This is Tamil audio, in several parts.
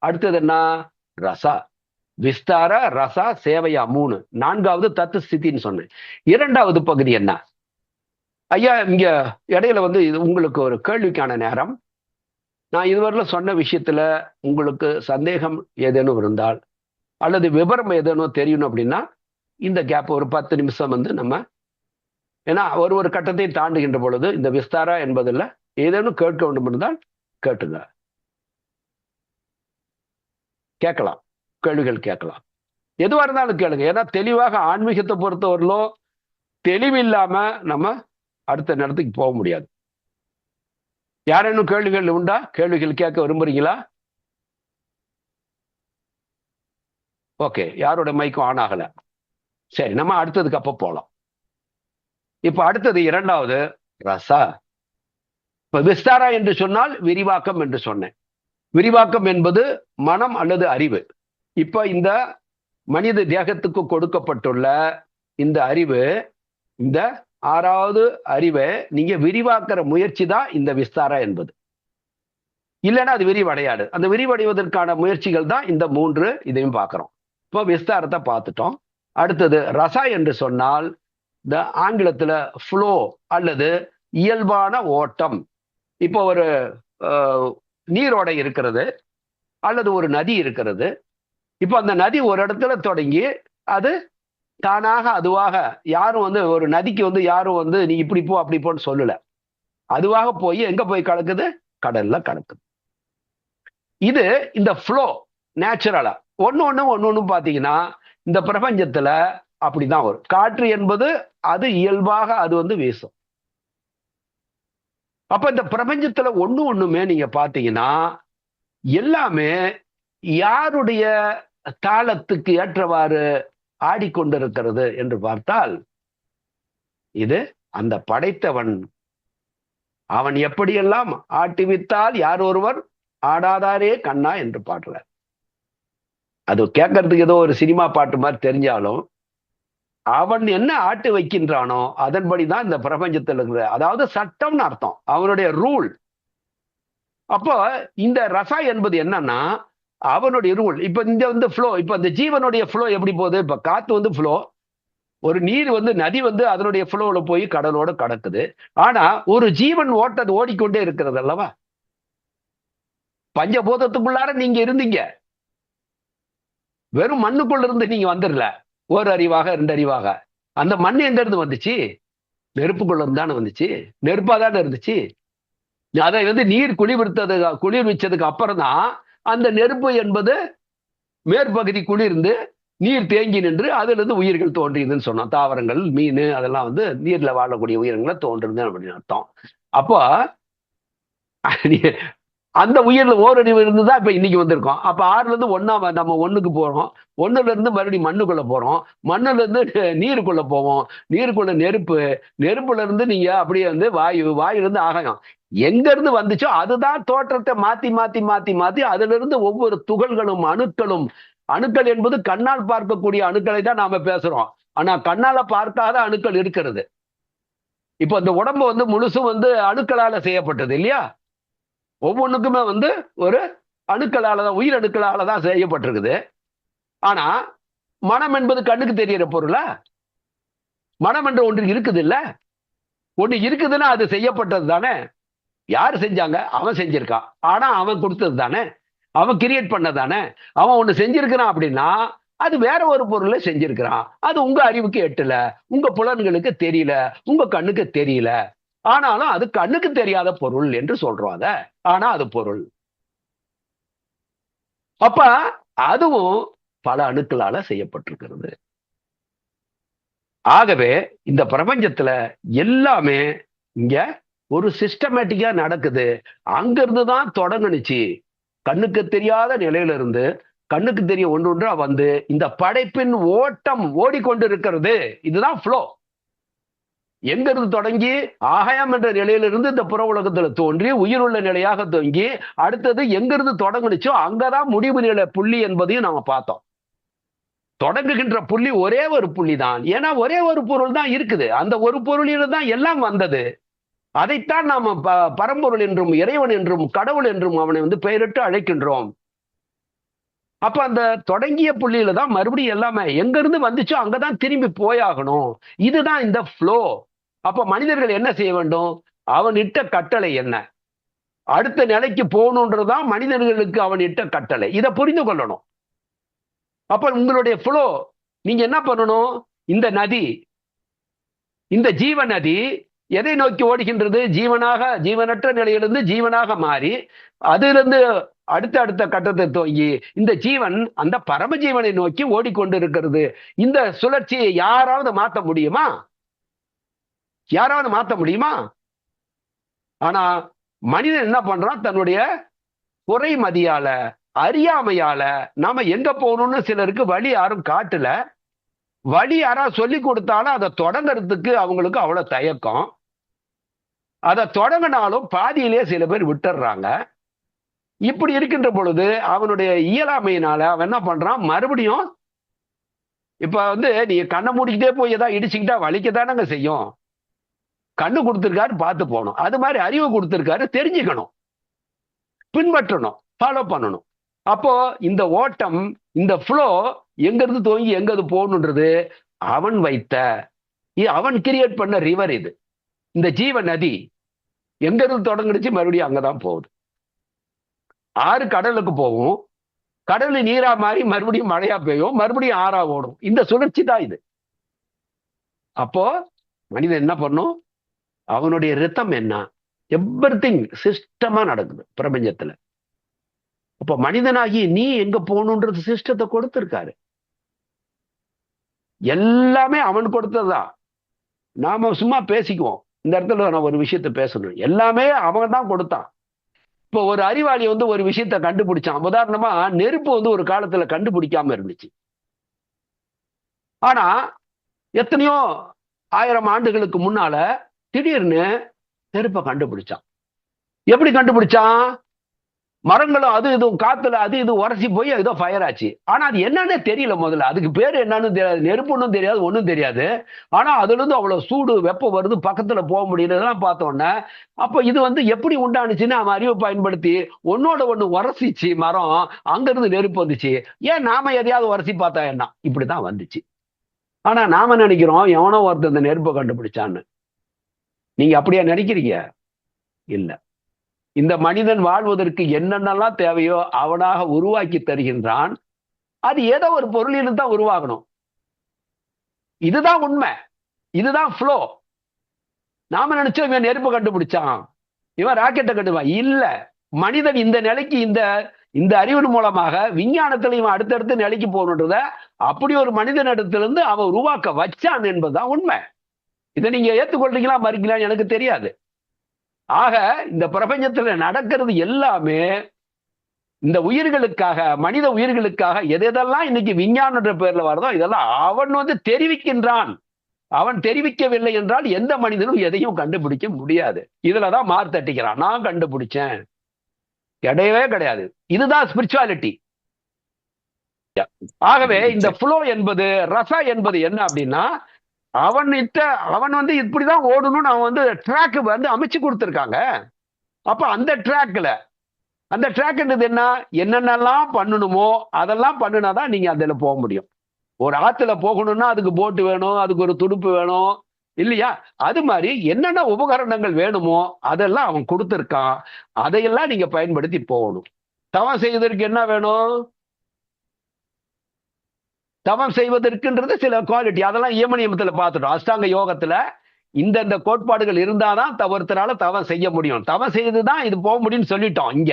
அடுத்தது என்ன? ரசா. விஸ்தார ரசா சேவையா மூணு. நான்காவது தத்து ஸ்திதின்னு சொன்னேன். இரண்டாவது பகுதி என்ன? ஐயா இங்க இடையில வந்து இது உங்களுக்கு ஒரு கேள்விக்கான நேரம். நான் இதுவரையில் சொன்ன விஷயத்துல உங்களுக்கு சந்தேகம் ஏதேனும் இருந்தால் அல்லது விவரம் ஏதேனும் தெரியணும் அப்படின்னா இந்த கேப் ஒரு பத்து நிமிஷம் வந்து நம்ம ஏன்னா ஒரு ஒரு கட்டத்தை தாண்டுகின்ற பொழுது இந்த விஸ்தாரா என்பதில் ஏதேனும் கேட்க வேண்டும் என்றால் கேட்டுங்க. கேட்கலாம். கேள்விகள் கேட்கலாம். எதுவாக இருந்தாலும் கேளுங்க. ஏன்னா தெளிவாக ஆன்மீகத்தை பொறுத்தவரையிலும் தெளிவில்லாம நம்ம அடுத்த நேரத்துக்கு போக முடியாது. யாரேனும் கேள்விகள் உண்டா? கேள்விகள் கேட்க விரும்புறீங்களா? ஓகே. யாரோட மைக்கும் ஆன் ஆகலை? சரி நம்ம அடுத்ததுக்கு அப்ப போலாம். இப்ப அடுத்தது இரண்டாவது ரசா. இப்ப விஸ்தாரா என்று சொன்னால் விரிவாக்கம் என்று சொன்னேன். விரிவாக்கம் என்பது மனம் அல்லது அறிவு. இப்ப இந்த மனித தேகத்துக்கு கொடுக்கப்பட்டுள்ள இந்த அறிவு இந்த ஆறாவது அறிவை நீங்க விரிவாக்குற முயற்சி தான் இந்த விஸ்தாரா என்பது. இல்லைன்னா அது விரிவடையாது. அந்த விரிவடைவதற்கான முயற்சிகள் தான் இந்த மூன்று இதையும் பார்க்குறோம். இப்போ விஸ்தாரத்தை பார்த்துட்டோம். அடுத்தது ரசா என்று சொன்னால் இந்த ஆங்கிலத்தில் ஃப்ளோ அல்லது இயல்பான ஓட்டம். இப்போ ஒரு நீரோடை இருக்கிறது அல்லது ஒரு நதி இருக்கிறது. இப்போ அந்த நதி ஒரு இடத்துல தொடங்கி அது தானாக அதுவாக யாரும் வந்து ஒரு நதிக்கு வந்து யாரும் வந்து நீ இப்படி போ அப்படி போன்னு சொல்லலை. அதுவாக போய் எங்க போய் கலக்குது? கடல்ல கலக்குது. இது இந்த ஃப்ளோ நேச்சுரலா ஒன்று ஒன்று ஒன்று ஒன்று பார்த்தீங்கன்னா இந்த பிரபஞ்சத்துல அப்படிதான் வரும். காற்று என்பது அது இயல்பாக அது வந்து வீசும். அப்ப இந்த பிரபஞ்சத்துல ஒண்ணு ஒண்ணுமே நீங்க பாத்தீங்கன்னா எல்லாமே யாருடைய தாளத்துக்கு ஏற்றவாறு ஆடிக்கொண்டிருக்கிறது என்று பார்த்தால் இது அந்த படைத்தவன். அவன் எப்படியெல்லாம் ஆட்டிவித்தால் யார் ஒருவர் ஆடாதாரே கண்ணா என்று பாடுறார். அது கேட்கறதுக்கு ஏதோ ஒரு சினிமா பாட்டு மாதிரி தெரிஞ்சாலும் அவன் என்ன ஆட்டு வைக்கின்றானோ அதன்படி தான் இந்த பிரபஞ்சத்தில் இருக்கிற அதாவது சட்டம்னு அர்த்தம் அவனுடைய ரூல். அப்போ இந்த ரசா என்பது என்னன்னா அவனுடைய ரூல். இப்போ இந்த வந்து ஃப்ளோ இப்போ இந்த ஜீவனுடைய ஃப்ளோ எப்படி போகுது? இப்போ காத்து வந்து ஃப்ளோ ஒரு நீர் வந்து நதி வந்து அதனுடைய ஃப்ளோவில் போய் கடலோட கடக்குது. ஆனால் ஒரு ஜீவன் ஓட்டது ஓடிக்கொண்டே இருக்கிறது அல்லவா? பஞ்சபூதத்துக்குள்ளார நீங்க இருந்தீங்க. வெறும் மண்ணுக்குள்ள இருந்து நீங்க வந்துடல. ஒரு அறிவாக ரெண்டு அறிவாக. அந்த மண் எங்க இருந்து வந்துச்சு? நெருப்புக்குள்ள இருந்து தானே வந்துச்சு. நெருப்பா தானே இருந்துச்சு. அதை வந்து நீர் குளிர்வித்தது குளிர்விச்சதுக்கு அப்புறம் தான் அந்த நெருப்பு என்பது மேற்பகுதி குளிர்ந்து நீர் தேங்கி நின்று அதுலேருந்து உயிர்கள் தோன்றியதுன்னு சொன்னோம். தாவரங்கள் மீன் அதெல்லாம் வந்து நீர்ல வாழக்கூடிய உயிரங்களை தோன்றுறது அப்படின்னு அர்த்தம். அப்போ அந்த உயிர்ல இருந்து தான் இப்ப இன்னைக்கு வந்திருக்கோம். அப்ப ஆறுல இருந்து ஒன்னா நம்ம ஒண்ணுக்கு போறோம். ஒன்றுலேருந்து இருந்து மறுபடியும் மண்ணுக்குள்ள போறோம். மண்ணுல இருந்து நீருக்குள்ள போவோம். நீருக்குள்ள நெருப்பு நெருப்புல இருந்து நீங்க அப்படியே வந்து வாயு வாயிலிருந்து ஆகாயம். எங்க இருந்து வந்துச்சோ அதுதான் தோற்றத்தை மாத்தி மாத்தி மாத்தி மாத்தி அதுல இருந்து ஒவ்வொரு துகள்களும் அணுக்களும் அணுக்கள் என்பது கண்ணால் பார்க்கக்கூடிய அணுக்களை தான் நாம பேசுறோம். ஆனா கண்ணால பார்க்காத அணுக்கள் இருக்கிறது. இப்போ இந்த உடம்பு வந்து முழுசும் வந்து அணுக்களால செய்யப்பட்டது இல்லையா? ஒவ்வொன்றுக்குமே வந்து ஒரு அணுக்களால தான் உயிர் அணுக்களால தான் செய்யப்பட்டிருக்குது. ஆனா மனம் என்பது கண்ணுக்கு தெரியிற பொருளா? மனம் என்ற ஒன்று இருக்குது இல்ல ஒன்று இருக்குதுன்னா அது செய்யப்பட்டது தானே? யார் செஞ்சாங்க? அவன் செஞ்சிருக்கான். ஆனா அவன் கொடுத்தது தானே? அவன் கிரியேட் பண்ணதானே அவன் ஒன்று செஞ்சிருக்கிறான் அப்படின்னா அது வேற ஒரு பொருளை செஞ்சிருக்கிறான். அது உங்க அறிவுக்கு எட்டல உங்க புலன்களுக்கு தெரியல உங்க கண்ணுக்கு தெரியல. ஆனாலும் அது கண்ணுக்கு தெரியாத பொருள் என்று சொல்றோம் அத. ஆனா அது பொருள். அப்ப அதுவும் பல அணுக்களால செய்யப்பட்டிருக்கிறது. ஆகவே இந்த பிரபஞ்சத்துல எல்லாமே இங்க ஒரு சிஸ்டமேட்டிக்கா நடக்குது. அங்கிருந்து தான் தொடங்குனுச்சு. கண்ணுக்கு தெரியாத நிலையில இருந்து கண்ணுக்கு தெரிய ஒன்று ஒன்றா வந்து இந்த படைப்பின் ஓட்டம் ஓடிக்கொண்டிருக்கிறது. இதுதான் ஃப்ளோ எங்கிருந்து தொடங்கி ஆகாயம் என்ற நிலையிலிருந்து இந்த புற உலகத்துல தோன்றி உயிருள்ள நிலையாக தொங்கி அடுத்தது எங்கிருந்து தொடங்குனுச்சோ அங்கதான் முடிவு நிலை புள்ளி என்பதையும் நாம பார்த்தோம். தொடங்குகின்ற புள்ளி ஒரே ஒரு புள்ளி தான் ஏன்னா ஒரே ஒரு பொருள் தான் இருக்குது. அந்த ஒரு பொருளில் தான் எல்லாம் வந்தது. அதைத்தான் நாம பரம்பொருள் என்றும் இறைவன் என்றும் கடவுள் என்றும் அவனை வந்து பெயரிட்டு அழைக்கின்றோம். அப்ப அந்த தொடங்கிய புள்ளியில தான் மறுபடியும் எல்லாமே எங்க இருந்து வந்துச்சோ அங்கதான் திரும்பி போயாகணும். இதுதான் இந்த ஃப்ளோ அப்ப மனிதர்கள் என்ன செய்ய வேண்டும்? அவன் இட்ட கட்டளை என்ன? அடுத்த நிலைக்கு போகணுன்றதுதான் மனிதர்களுக்கு அவன் இட்ட கட்டளை. இதை புரிந்து கொள்ளணும். அப்ப உங்களுடைய ஃப்ளோ நீங்க என்ன பண்ணணும்? இந்த நதி இந்த ஜீவ நதி எதை நோக்கி ஓடுகின்றது? ஜீவனாக ஜீவனற்ற நிலையிலிருந்து ஜீவனாக மாறி அதிலிருந்து அடுத்த அடுத்த கட்டத்தை துவங்கி இந்த ஜீவன் அந்த பரமஜீவனை நோக்கி ஓடிக்கொண்டிருக்கிறது. இந்த சுழற்சியை யாராவது மாற்ற முடியுமா? யாராவது மாற்ற முடியுமா? ஆனா மனிதன் என்ன பண்றான் தன்னுடைய குறை மதியால அறியாமையால நாம எங்க போகணும்னு சிலருக்கு வழி யாரும் காட்டல. வழி யாராவது சொல்லி கொடுத்தாலும் அதை தொடங்குறதுக்கு அவங்களுக்கு அவ்வளவு தயக்கம். அதை தொடங்கினாலும் பாதியிலே சில பேர் விட்டுடுறாங்க இப்படி இருக்கின்ற பொழுது அவனுடைய இயலாமையினால அவன் என்ன பண்றான்? மறுபடியும் இப்ப வந்து நீ கண்ணை மூடிக்கிட்டே போய் ஏதாவது இடிச்சுக்கிட்டா வலிக்கத்தானங்க செய்யும்? கண்ணு கொடுத்துருக்காரு பார்த்து போகணும். அது மாதிரி அறிவு கொடுத்துருக்காரு தெரிஞ்சுக்கணும். பின்பற்றணும் ஃபாலோ பண்ணணும். அப்போ இந்த ஓட்டம் இந்த ஃப்ளோ எங்கிருந்து துவங்கி எங்க போகணுன்றது அவன் வைத்த அவன் கிரியேட் பண்ண ரிவர் இது. இந்த ஜீவ நதி எங்கிருந்து தொடங்குனுச்சு? மறுபடியும் அங்கதான் போகுது. ஆறு கடலுக்கு போகும். கடல் நீரா மாறி மறுபடியும் மழையா பெய்யும். மறுபடியும் ஆறா ஓடும். இந்த சுழற்சி தான் இது. அப்போ மனிதன் என்ன பண்ணும்? அவனுடைய ரித்தம் என்ன? எவ்ரி திங் சிஸ்டமா நடக்குது பிரபஞ்சத்துல. அப்ப மனிதனாகி நீ எங்க போகணுன்றது சிஸ்டத்தை கொடுத்திருக்காரு. எல்லாமே அவன் கொடுத்ததுதான் நாம சும்மா பேசிக்குவோம். இந்த இடத்துல நான் ஒரு விஷயத்த பேசணும். எல்லாமே அவன் தான் கொடுத்தான். இப்போ ஒரு அறிவாளி வந்து ஒரு விஷயத்த கண்டுபிடிச்சான். உதாரணமா நெருப்பு வந்து ஒரு காலத்துல கண்டுபிடிக்காம இருந்துச்சு. ஆனா எத்தனையோ ஆயிரம் ஆண்டுகளுக்கு முன்னால திடீர்னு நெருப்பை கண்டுபிடிச்சான். எப்படி கண்டுபிடிச்சான்? மரங்களும் அது இதுவும் காத்துல அது இது உரசி போய் ஏதோ ஃபயர் ஆச்சு. ஆனா அது என்னன்னே தெரியல முதல்ல. அதுக்கு பேர் என்னன்னு தெரியாது நெருப்பு ஒன்றும் தெரியாது ஒன்றும் தெரியாது. ஆனா அதுல இருந்து அவ்வளவு சூடு வெப்பம் வருது பக்கத்துல போக முடியலதெல்லாம் பார்த்தோன்னே அப்ப இது வந்து எப்படி உண்டானுச்சுன்னு அவன் அறிவை பயன்படுத்தி ஒன்னோட ஒண்ணு உரசிச்சு மரம் அங்கிருந்து நெருப்பு வந்துச்சு. ஏன் நாம எதையாவது உரசி பார்த்தா என்ன? இப்படிதான் வந்துச்சு. ஆனா நாம நினைக்கிறோம் எவனோ ஒருத்தர் இந்த நெருப்பை கண்டுபிடிச்சான்னு. நீங்க அப்படியா நினைக்கிறீங்க? இல்ல. இந்த மனிதன் வாழ்வதற்கு என்னென்னலாம் தேவையோ அவனாக உருவாக்கி தருகின்றான். அது ஏதோ ஒரு பொருளிலும் தான் உருவாகணும். இதுதான் உண்மை. இதுதான் ஃப்ளோ நாம நினைச்சோம் இவன் நெருப்பு கண்டுபிடிச்சான். இவன் ராக்கெட்டை கண்டுவான் இல்ல. மனிதன் இந்த நிலைக்கு இந்த இந்த அறிவின் மூலமாக விஞ்ஞானத்துல இவன் அடுத்தடுத்து நிலைக்கு போகணுன்றத அப்படி ஒரு மனிதன் இடத்திலிருந்து அவன் உருவாக்க வச்சான் என்பதுதான் உண்மை. இதை நீங்க ஏத்துக்கொள்றீங்களா மறுக்கலாம் எனக்கு தெரியாது. ஆக இந்த பிரபஞ்சத்துல நடக்கிறது எல்லாமே இந்த உயிர்களுக்காக மனித உயிர்களுக்காக எதெல்லாம் இன்னைக்கு விஞ்ஞானன்ற பேர்ல வருதோ இதெல்லாம் அவன் வந்து தெரிவிக்கின்றான். அவன் தெரிவிக்கவில்லை என்றால் எந்த மனிதனும் எதையும் கண்டுபிடிக்க முடியாது. இதுலதான் மார் தட்டிக்கிறான். நான் கண்டுபிடிச்சேன். கிடையவே கிடையாது. இதுதான் ஸ்பிரிச்சுவாலிட்டி ஆகவே இந்த ஃப்ளோ என்பது ரச என்பது என்ன அப்படின்னா அவன்கிட்ட அவன் வந்து இப்படிதான் ஓடணும்னு அவன் வந்து ட்ராக் வந்து அமைச்சு கொடுத்துருக்காங்க. அப்ப அந்த ட்ராக்ல அந்த ட்ராக்ன்றது என்ன? என்னென்னலாம் பண்ணணுமோ அதெல்லாம் பண்ணினாதான் நீங்க அதுல போக முடியும். ஒரு ஆத்துல போகணும்னா அதுக்கு போட்டு வேணும் அதுக்கு ஒரு துடுப்பு வேணும் இல்லையா? அது மாதிரி என்னென்ன உபகரணங்கள் வேணுமோ அதெல்லாம் அவன் கொடுத்துருக்கான். அதையெல்லாம் நீங்க பயன்படுத்தி போகணும். தவம் செய்வதற்கு என்ன வேணும்? தவம் செய்வதற்குன்றது சில குவாலிட்டி அதெல்லாம் இயமனியமத்துல பார்த்துட்டோம். அஷ்டாங்க யோகத்துல இந்தந்த கோட்பாடுகள் இருந்தாதான் தவறுத்தனால தவம் செய்ய முடியும். தவம் செய்து தான் இது போக முடியும்னு சொல்லிட்டோம் இங்க.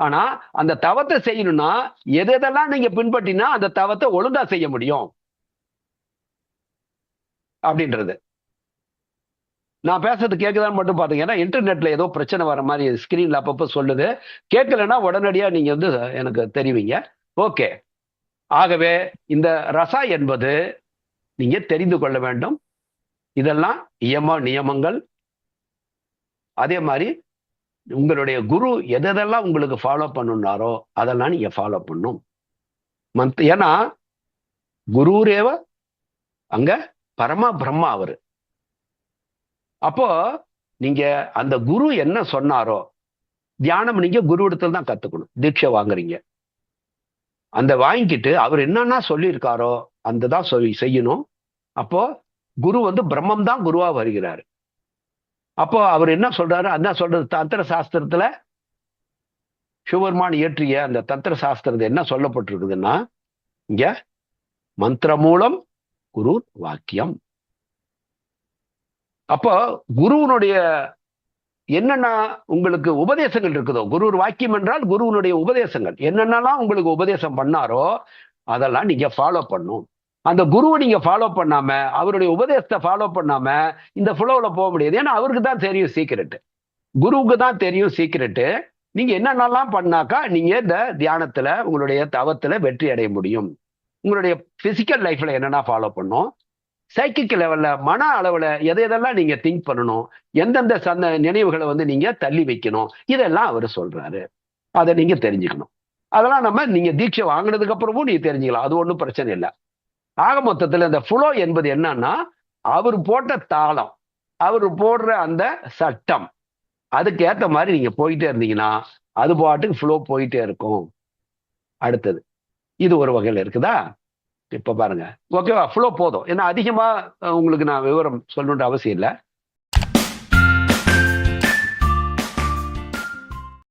ஆனா அந்த தவத்தை செய்யணும்னா எது எதெல்லாம் நீங்க பின்பற்றினா அந்த தவத்தை ஒழுங்கா செய்ய முடியும். அப்படின்றது. நான் பேசுறது கேட்குதான்னு மட்டும் பார்த்தீங்கன்னா இன்டர்நெட்ல ஏதோ பிரச்சனை வர மாதிரி ஸ்கிரீன்ல அப்பப்போ சொல்லுது. கேட்கலன்னா உடனடியாக நீங்க வந்து எனக்கு தெரிவிங்க. ஓகே ஆகவே இந்த ரசா என்பது நீங்க தெரிந்து கொள்ள வேண்டும். இதெல்லாம் இயம நியமங்கள். அதே மாதிரி உங்களுடைய குரு எதெல்லாம் உங்களுக்கு ஃபாலோ பண்ணுனாரோ அதெல்லாம் நீங்க ஃபாலோ பண்ணும். மந்த் ஏன்னா குருரேவ அங்க பரமா பிரம்மா அவரு. அப்போ நீங்க அந்த குரு என்ன சொன்னாரோ தியானம் நீங்க குரு இடத்துல தான் கத்துக்கணும். தீட்சை வாங்குறீங்க. அந்த வாங்கிக்கிட்டு அவர் என்னன்னா சொல்லியிருக்காரோ அந்த தான் சொல்லி செய்யணும். அப்போ குரு வந்து பிரம்மம் தான் குருவா வருகிறாரு. அப்போ அவர் என்ன சொல்றாரு? அதான் சொல்றது தந்திர சாஸ்திரத்துல சிவபெருமான் இயற்றிய அந்த தந்திர சாஸ்திரத்தை என்ன சொல்லப்பட்டிருக்குதுன்னா இங்க மந்திர மூலம் குரு வாக்கியம். அப்போ குருவனுடைய என்னென்ன உங்களுக்கு உபதேசங்கள் இருக்குதோ? குரு வாக்கியம் என்றால் குருவனுடைய உபதேசங்கள். என்னென்னலாம் உங்களுக்கு உபதேசம் பண்ணாரோ அதெல்லாம் நீங்க ஃபாலோ பண்ணும் அந்த குருவை நீங்க ஃபாலோ பண்ணாம அவருடைய உபதேசத்தை ஃபாலோ பண்ணாம இந்த ஃப்ளோல போக முடியாது. ஏன்னா அவருக்கு தான் தெரியும் சீக்கிரட்டு குருவுக்கு தான் தெரியும் சீக்கிரட்டு நீங்க என்னென்னலாம் பண்ணாக்கா நீங்க இந்த தியானத்துல உங்களுடைய தவத்துல வெற்றி அடைய முடியும். உங்களுடைய பிசிக்கல் லைஃப்ல என்னென்ன ஃபாலோ பண்ணும் சைக்கிக் லெவல்ல மன அளவுல எதை எதெல்லாம் நீங்க திங்க் பண்ணணும் எந்தெந்த சந்த நினைவுகளை வந்து நீங்க தள்ளி வைக்கணும் இதெல்லாம் அவர் சொல்றாரு. அதை நீங்க தெரிஞ்சுக்கணும். அதெல்லாம் நம்ம நீங்க தீட்சை வாங்கினதுக்கு அப்புறமும் நீங்க தெரிஞ்சுக்கலாம். அது ஒன்றும் பிரச்சனை இல்லை. ஆக மொத்தத்துல இந்த ஃப்ளோ என்பது என்னன்னா அவர் போட்ட தாளம் அவர் போடுற அந்த சட்டம் அதுக்கு ஏத்த மாதிரி நீங்க போயிட்டே இருந்தீங்கன்னா அது பாட்டுக்கு ஃப்ளோ போயிட்டே இருக்கும். அடுத்தது இது ஒரு வகையில் இருக்குதா? இப்ப பாருங்க. ஓகேவா ஃப்ளோ போதும். ஏன்னா அதிகமா உங்களுக்கு நான் விவரம் சொல்லணுன்ற அவசியம் இல்லை.